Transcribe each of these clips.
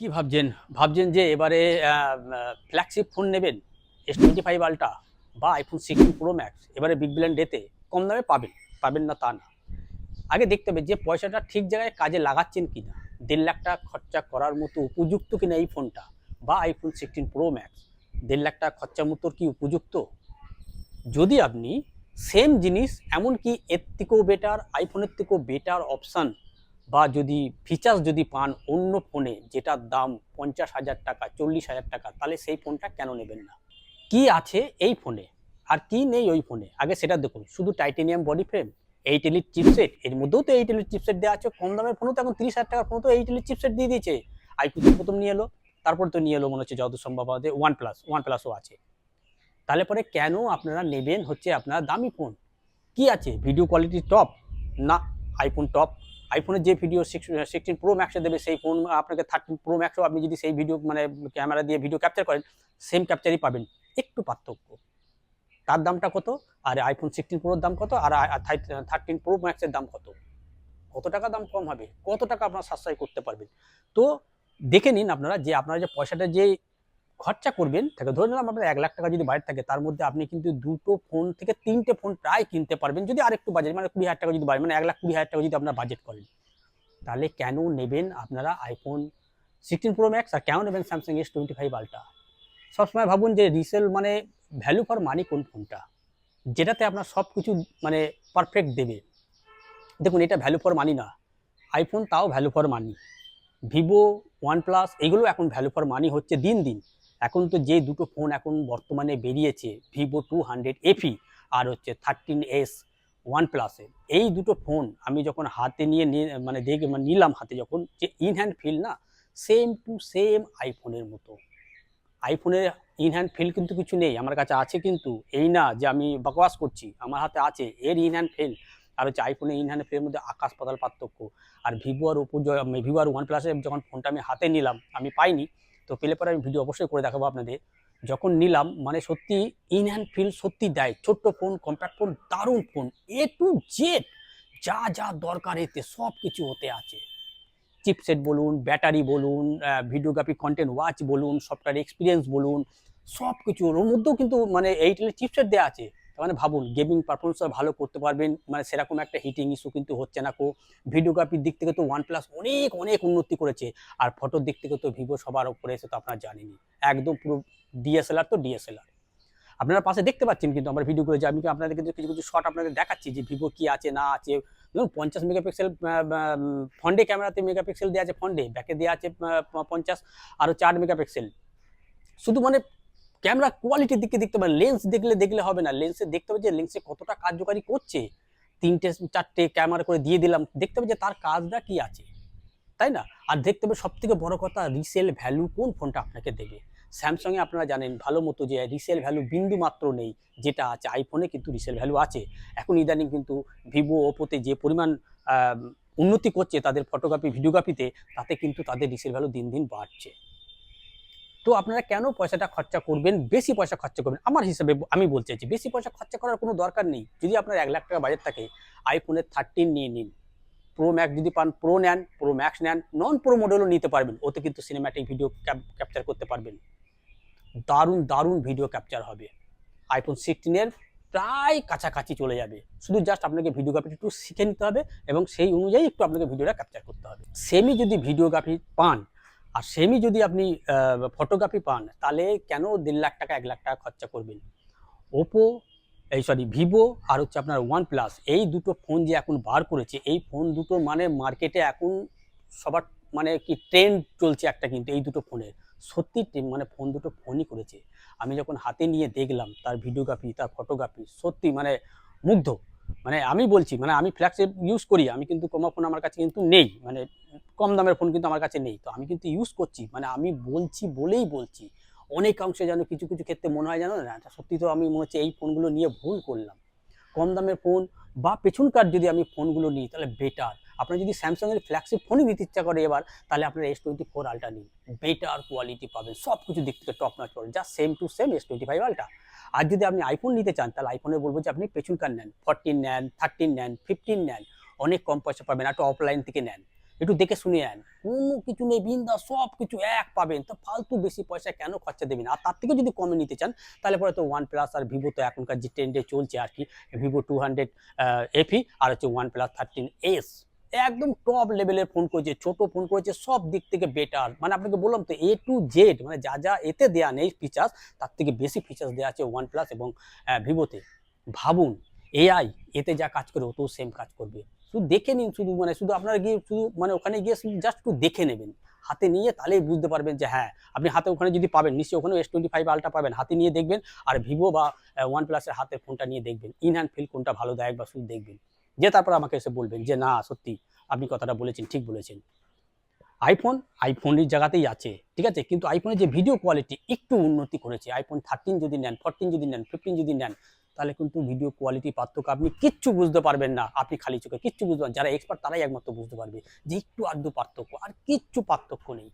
কি ভাবছেন? ভাবছেন যে এবারে ফ্ল্যাগশিপ ফোন নেবেন এস টোয়েন্টি ফাইভ আলট্রা বা আইফোন সিক্সটিন প্রো ম্যাক্স এবারে বিগ বিলিয়ন ডেতে কম দামে পাবেন পাবেন না তা না। আগে দেখতে হবে যে পয়সাটা ঠিক জায়গায় কাজে লাগাচ্ছেন কি না দেড় লাখ টাকা খরচা করার মতো উপযুক্ত কিনা এই ফোনটা বা আইফোন সিক্সটিন প্রো ম্যাক্স দেড় লাখ টাকা খরচার মতো কি উপযুক্ত? যদি আপনি সেম জিনিস, এমনকি এর থেকেও বেটার আইফোনের থেকেও বেটার অপশান বা যদি ফিচার্স যদি পান অন্য ফোনে যেটার দাম পঞ্চাশ হাজার টাকা, চল্লিশ হাজার টাকা, তাহলে সেই ফোনটা কেন নেবেন না? কি আছে এই ফোনে আর কি নেই ওই ফোনে আগে সেটা দেখুন, শুধু titanium body frame eight chipset এর মধ্যেও তো এইট চিপসেট দেওয়া আছে, কম দামের ফোনও তো এখন তিরিশ হাজার টাকার ফোনও তো এইট চিপসেট দিয়ে দিয়েছে। আইকিউ তো প্রথম নিয়ে এলো, তারপর তো নিয়ে এলো মনে হচ্ছে যত সম্ভব হবে ওয়ান প্লাস ওয়ান প্লাসও আছে। তাহলে পরে কেন আপনারা নেবেন হচ্ছে আপনার দামি ফোন কি আছে? ভিডিও কোয়ালিটি টপ না আইফোন টপ আইফোনের যে ভিডিও সিক্সটিন প্রো ম্যাক্সে দেবে, সেই ফোন আপনাকে থার্টিন প্রো ম্যাক্সও আপনি যদি সেই ভিডিও মানে ক্যামেরা দিয়ে ভিডিও ক্যাপচার করেন সেম ক্যাপচারই পাবেন। একটু পার্থক্য। তার দামটা কত? আর আইফোন সিক্সটিন প্রোর দাম কত? আর থার্টিন প্রো ম্যাক্সের দাম কত? কত টাকা দাম কম হবে? কত টাকা আপনারা সাশ্রয় করতে পারবেন? তো দেখে নিন আপনারা যে আপনারা যে পয়সাটা যে খরচা করবেন থাকে ধরে নিলাম আপনার এক লাখ টাকা যদি বাজেট থাকে, তার মধ্যে আপনি কিন্তু দুটো ফোন থেকে তিনটে ফোন প্রায় কিনতে পারবেন, যদি আরেকটু বাজেট মানে কুড়ি হাজার টাকা যদি বাড়ে মানে এক লাখ কুড়ি হাজার টাকা যদি আপনার বাজেট করেন। তাহলে কেন নেবেন আপনারা আইফোন সিক্সটিন প্রো ম্যাক্স আর কেন নেবেন Samsung S twenty five ultra সবসময় ভাবুন যে রিসেল মানে ভ্যালু ফর মানি কোন ফোনটা যেটাতে আপনার সব কিছু মানে পারফেক্ট দেবে। দেখুন, এটা ভ্যালু ফর মানি না। আইফোন তাও value for money Vivo OnePlus এগুলো এখন ভ্যালু ফর মানি হচ্ছে দিন দিন। এখন তো যে দুটো ফোন এখন বর্তমানে বেরিয়েছে ভিভো টু হান্ড্রেড এফি আর হচ্ছে থার্টিন এস ওয়ান প্লাসের এই দুটো ফোন আমি যখন হাতে নিয়ে মানে দেখে মানে নিলাম হাতে যখন, যে ইন হ্যান্ড ফিল না সেম টু সেম আইফোনের মতো। আইফোনের ইন হ্যান্ড ফিল কিন্তু কিছু নেই, আমার কাছে আছে কিন্তু, এই না যে আমি বকবাস করছি, আমার হাতে আছে, এর ইন হ্যান্ড ফিল আর হচ্ছে আইফোনের ইন হ্যান্ড ফিলের মধ্যে আকাশ পাতাল পার্থক্য। আর ভিভো আর ওপো ভিভো আর ওয়ান প্লাসের যখন ফোনটা আমি হাতে নিলাম, আমি পাইনি তো পেলে পরে আমি ভিডিও অবশ্যই করে দেখাবো আপনাদের। যখন নিলাম মানে সত্যি ইন হ্যান্ড ফিল সত্যি দেয়। ছোট্ট ফোন কম্প্যাক্ট ফোন দারুণ ফোন এ টু জেড যা যা দরকার এতে, সব কিছু হতে আছে। চিপসেট বলুন ব্যাটারি বলুন ভিডিওগ্রাফি কন্টেন্ট ওয়াচ বলুন সফটওয়্যার এক্সপিরিয়েন্স বলুন, সব কিছু ওর মধ্যেও কিন্তু মানে এইটেলের চিপসেট দেওয়া আছে। তার মানে ভাবুন গেমিং পারফরমেন্স ভালো করতে পারবেন মানে সেরকম একটা হিটিং ইস্যু কিন্তু হচ্ছে না কো। ভিডিওগ্রাফির দিক থেকে তো ওয়ান প্লাস অনেক অনেক উন্নতি করেছে। আর ফটোর দিক থেকে তো ভিভো সবার উপরে এসে তো আপনারা জানেনই। একদম পুরো ডিএসএলআর তো ডিএসএলআর আপনারা পাশে দেখতে পাচ্ছেন কিন্তু আমার ভিডিও করে যে আমি আপনাদের কিন্তু কিছু কিছু শট আপনাদের দেখাচ্ছি যে ভিভো কি আছে, না আছে। ধরুন, পঞ্চাশ মেগাপিক্সেল ফ্রন্টে ক্যামেরাতে মেগাপিক্সেল দেওয়া আছে ফ্রন্টে ব্যাকে দেওয়া আছে পঞ্চাশ আরও চার মেগাপিক্সেল শুধু মানে ক্যামেরা কোয়ালিটির দিকে দেখতে হবে লেন্স দেখলে দেখলে হবে না। লেন্সে দেখতে হবে যে লেন্সে কতটা কার্যকারী করছে। তিনটে, চারটে ক্যামেরা করে দিয়ে দিলাম, দেখতে হবে যে তার কাজটা কি আছে। তাই না? আর দেখতে হবে সব থেকে বড় কথা রিসেল ভ্যালু কোন ফোনটা আপনাকে দেবে। স্যামসাংয়ে আপনারা জানেন ভালো মতো যে রিসেল ভ্যালু বিন্দু মাত্র নেই, যেটা আছে আইফোনে কিন্তু রিসেল ভ্যালু আছে। এখন ইদানিং কিন্তু ভিভো ওপোতে যে পরিমাণ উন্নতি করছে তাদের ফটোগ্রাফি ভিডিওগ্রাফিতে তাতে কিন্তু তাদের রিসেল ভ্যালু দিন দিন বাড়ছে। তো আপনারা কেন পয়সাটা খরচা করবেন? বেশি পয়সা খরচা করবেন। আমার হিসাবে আমি বলতে চাইছি, বেশি পয়সা খরচা করার কোনো দরকার নেই। যদি আপনার এক লাখ টাকা বাজেট থাকে আইফোনের থার্টিন নিয়ে নিন। প্রো ম্যাক্স যদি পান প্রো নেন প্রো ম্যাক্স নেন নন প্রো মডেলও নিতে পারবেন। ওতে কিন্তু সিনেম্যাটিক ভিডিও ক্যাপচার করতে পারবেন। দারুণ দারুণ ভিডিও ক্যাপচার হবে। আইফোন সিক্সটিনের প্রায় কাছাকাছি চলে যাবে। শুধু জাস্ট আপনাকে ভিডিওগ্রাফি একটু শিখে নিতে হবে এবং সেই অনুযায়ী একটু আপনাকে ভিডিওটা ক্যাপচার করতে হবে। সেমি যদি ভিডিওগ্রাফি পান আর সেমি যদি আপনি ফটোগ্রাফি পান, তাহলে কেন দেড় লাখ টাকা, এক লাখ টাকা খরচা করবেন? ওপো এই সরি ভিভো আর হচ্ছে আপনার ওয়ান প্লাস এই দুটো ফোন যে এখন বার করেছে, এই ফোন দুটো মানে মার্কেটে এখন সবার মানে কি ট্রেন্ড চলছে একটা কিন্তু এই দুটো ফোনের সত্যি মানে ফোন দুটো ফোনই করেছে। আমি যখন হাতে নিয়ে দেখলাম তার ভিডিওগ্রাফি তার ফটোগ্রাফি সত্যি মানে মুগ্ধ। মানে আমি বলছি মানে আমি ফ্ল্যাগশিপ ইউজ করি, আমি কিন্তু কমা ফোন আমার কাছে কিন্তু নেই মানে কম দামের ফোন কিন্তু আমার কাছে নেই। তো আমি কিন্তু ইউজ করছি মানে আমি বলছি বলেই বলছি অনেকাংশে যেন কিছু কিছু ক্ষেত্রে মনে হয় যেন, না সত্যি তো আমি মনে হচ্ছে এই ফোনগুলো নিয়ে ভুল করলাম। কম দামের ফোন বা পেছনকার যদি আমি ফোনগুলো নিই, তাহলে বেটার আপনার যদি স্যামসাংয়ের ফ্ল্যাগশিপ ফোনই নিতে ইচ্ছা করে এবার, তাহলে আপনার এস টোয়েন্টি ফোর আলট্রা নিন। বেটার কোয়ালিটি পাবেন সব কিছু দিক থেকে টপ নাচ পাবেন যা same to same S twenty five ultra আর যদি আপনি আইফোন নিতে চান, তাহলে আইফোনে বলব যে আপনি পেছনকার নেন ফোরটিন নেন থার্টিন নেন ফিফটিন নেন, অনেক কম পয়সা পাবেন, একটু অফলাইন থেকে নেন, একটু দেখে শুনে নেন। কোনো কিছু নেই বিন্দা সব কিছু এক পাবেন। তো ফালতু বেশি পয়সা কেন খরচা দেবেন? আর তার থেকে যদি কমে নিতে চান, তাহলে পরে তো ওয়ান প্লাস আর ভিভো তো এখনকার যে ট্রেন্ডে চলছে আর কি ভিভো টু হান্ড্রেড এফি আর হচ্ছে ওয়ান প্লাস থার্টিন এস একদম টপ লেভেলের ফোন করেছে, ছোট ফোন করেছে, সব দিক থেকে বেটার মানে আপনাকে বললাম তো এ টু জেড মানে যা যা এতে দেয়া নেই ফিচার্স তার থেকে বেশি ফিচার্স দেওয়া আছে ওয়ান প্লাস এবং ভিভোতে। ভাবুন এআই এতে যা কাজ করে, ওতেও সেম কাজ করবে। শুধু দেখে নিন, শুধু মানে শুধু আপনারা গিয়ে শুধু মানে ওখানে গিয়ে শুধু জাস্ট একটু দেখে নেবেন। হাতে নিয়ে তাহলেই বুঝতে পারবেন যে হ্যাঁ আপনি হাতে ওখানে যদি পাবেন, নিশ্চয়ই ওখানে এস টোয়েন্টি ফাইভ আলটা পাবেন। হাতে নিয়ে দেখবেন, আর ভিভো বা ওয়ান প্লাসের হাতের ফোনটা নিয়ে দেখবেন। ইন হ্যান্ড ফিল কোনটা ভালো দেয় বা শুধু দেখবেন। যে তারপর আমাকে এসে বলবেন যে, না, সত্যি, আপনি কথাটা বলেছেন, ঠিক বলেছেন। আইফোন আইফোনের জায়গাতেই আছে, ঠিক আছে? কিন্তু আইফোনের যে ভিডিও কোয়ালিটি একটু উন্নতি করেছে আইফোন থার্টিন যদি নেন ফোরটিন যদি নেন ফিফটিন যদি নেন, তাহলে কিন্তু ভিডিও কোয়ালিটি পার্থক্য আপনি কিচ্ছু বুঝতে পারবেন না, আপনি খালি চোখে কিচ্ছু বুঝতে পারবেন যারা এক্সপার্ট তারাই একমাত্র বুঝতে পারবে যে একটু আধটু পার্থক্য, আর কিচ্ছু পার্থক্য নেই।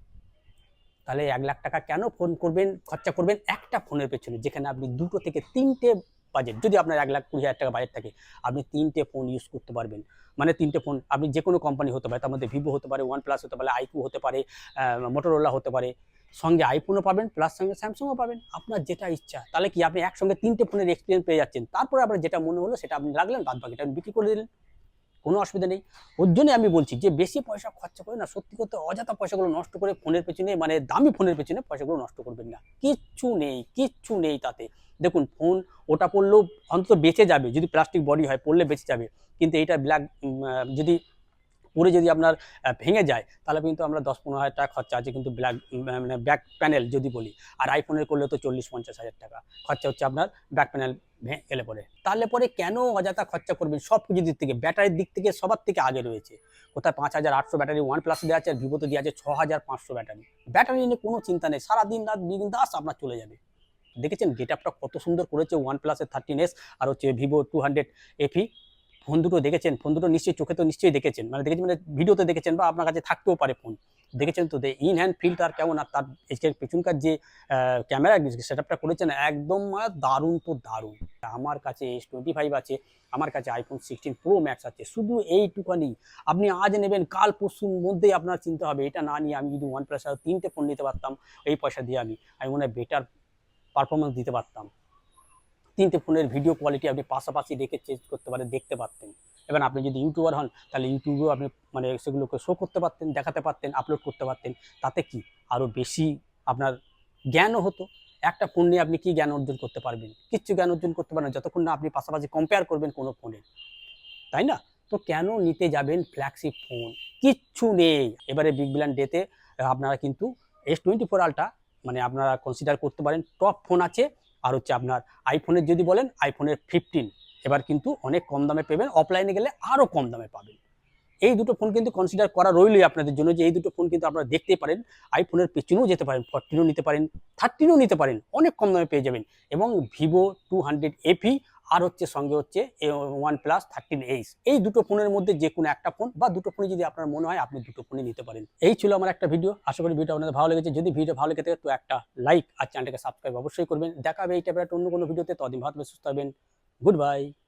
তাহলে এক লাখ টাকা কেন ফোন করবেন, খরচা করবেন? একটা ফোনের পেছনে, যেখানে আপনি দুটো থেকে তিনটে বাজেট যদি আপনার এক লাখ কুড়ি হাজার টাকা বাজেট থাকে, আপনি তিনটে ফোন ইউজ করতে পারবেন। মানে তিনটে ফোন আপনি যে কোনো কোম্পানি হতে পারে, তার মধ্যে ভিভো হতে পারে ওয়ান প্লাস হতে পারে আইকু হতে পারে মোটরোলা হতে পারে, সঙ্গে আইফোনও পাবেন প্লাস সঙ্গে স্যামসাংও পাবেন। আপনার যেটা ইচ্ছা, তাহলে কি আপনি একসঙ্গে তিনটে ফোনের এক্সপিরিয়েন্স পেয়ে যাচ্ছেন? তারপরে আপনার যেটা মনে হলো, সেটা আপনি রাখলেন, বাদ বাকিটা আপনি বিক্রি করে দিলেন। কোনো অসুবিধা নেই। ওর জন্যই আমি বলছি যে, বেশি পয়সা খরচা করে না, সত্যি করতে অযথা পয়সাগুলো নষ্ট করে ফোনের পেছনে মানে দামি ফোনের পেছনে পয়সাগুলো নষ্ট করবেন না। কিচ্ছু নেই কিচ্ছু নেই তাতে। দেখুন, ফোন ওটা পড়লেও অন্তত বেঁচে যাবে। যদি প্লাস্টিক বডি হয়, পড়লে বেঁচে যাবে। কিন্তু এইটা ব্ল্যাক যদি পরে যদি আপনার ভেঙে যায়, তাহলে কিন্তু আমরা দশ পনেরো হাজার টাকা খরচা আছে, কিন্তু ব্ল্যাক মানে ব্যাক প্যানেল যদি বলি, আর আইফোনের করলে তো চল্লিশ পঞ্চাশ হাজার টাকা, খরচা হচ্ছে আপনার ব্যাক প্যানেল এলে পরে। তাহলে পরে কেন অযথা খরচা করবেন? সব কিছু দিক থেকে ব্যাটারির দিক থেকে সবার থেকে আগে রয়েছে। কোথায় পাঁচ হাজার আটশো ব্যাটারি ওয়ান প্লাস দেওয়া আছে, আর ভিভোতে দেওয়া আছে ছ হাজার পাঁচশো ব্যাটারি ব্যাটারি নিয়ে কোনো চিন্তা নেই, সারাদিন রাত বিন্দাস আপনার চলে যাবে। দেখেছেন গেট আপটা কত সুন্দর করেছে ওয়ান প্লাসের থার্টিন এস আর হচ্ছে Vivo two hundred FE phone দুটো দেখেছেন? ফোন দুটো নিশ্চয়ই চোখে তো নিশ্চয়ই দেখেছেন। মানে দেখেছেন মানে ভিডিওতে দেখেছেন বা আপনার কাছে থাকতেও পারে ফোন। দেখেছেন তো ইন হ্যান্ড ফিল্টার কেমন? আর তার পেছনকার যে ক্যামেরা সেট আপটা করেছেন, একদম মানে দারুণ তো দারুণ। আমার কাছে এস টোয়েন্টি ফাইভ আছে, আমার কাছে আইফোন সিক্সটিন প্রো ম্যাক্স আছে। শুধু এইটুখানি। আপনি আজ নেবেন, কাল পরশুর মধ্যেই আপনার চিন্তা হবে, এটা না নিয়ে আমি যদি ওয়ান প্লাস তিনটে ফোন নিতে পারতাম, এই পয়সা দিয়ে আমি আমি মনে হয় বেটার পারফরমেন্স দিতে পারতাম। তিনটে ফোনের ভিডিও কোয়ালিটি আপনি পাশাপাশি রেখে চেঞ্জ করতে পারেন, দেখতে পারতেন। এবার আপনি যদি ইউটিউবার হন, তাহলে ইউটিউবেও আপনি মানে সেগুলোকে শো করতে পারতেন, দেখাতে পারতেন আপলোড করতে পারতেন। তাতে কি? আরও বেশি আপনার জ্ঞানও হতো। একটা ফোন নিয়ে আপনি কি জ্ঞান অর্জন করতে পারবেন? কিচ্ছু জ্ঞান অর্জন করতে পারবেন যতক্ষণ না আপনি পাশাপাশি কম্পেয়ার করবেন কোনো ফোনের তাই না? তো কেন নিতে যাবেন ফ্ল্যাগশিপ ফোন কিচ্ছু নেই। এবারে বিগ বিলিয়ন ডেতে আপনারা কিন্তু এস টোয়েন্টি ফোর আলটা মানে আপনারা কনসিডার করতে পারেন। টপ ফোন আছে। আর হচ্ছে আপনার আইফোনের যদি বলেন আইফোনের ফিফটিন এবার কিন্তু অনেক কম দামে পেবেন অফলাইনে গেলে আরও কম দামে পাবেন। এই দুটো ফোন কিন্তু কনসিডার করা রইলই আপনাদের জন্য যে এই দুটো ফোন কিন্তু আপনারা দেখতে পারেন আইফোনের পেছনেও যেতে পারেন ফোরটিনও নিতে পারেন থার্টিনও নিতে পারেন, অনেক কম দামে পেয়ে যাবেন। এবং ভিভো টু হান্ড্রেড এফি আর হচ্ছে সঙ্গে হচ্ছে ওয়ান প্লাস থার্টিন এইচ এই দুটো ফোনের মধ্যে যে কোনো একটা ফোন বা দুটো ফোনে যদি আপনার মনে হয়, আপনি দুটো ফোনে নিতে পারেন। এই ছিল আমার একটা ভিডিও। আশা করি ভিডিও আপনাদের ভালো লেগেছে। যদি ভিডিও ভালো লেগে থাকে, তো একটা লাইক আর চ্যানেলটাকে সাবস্ক্রাইব অবশ্যই করবেন। দেখাবে এই টাইপের অন্য কোনো ভিডিওতে। তদিন ভালো সুস্থ হবেন গুড বাই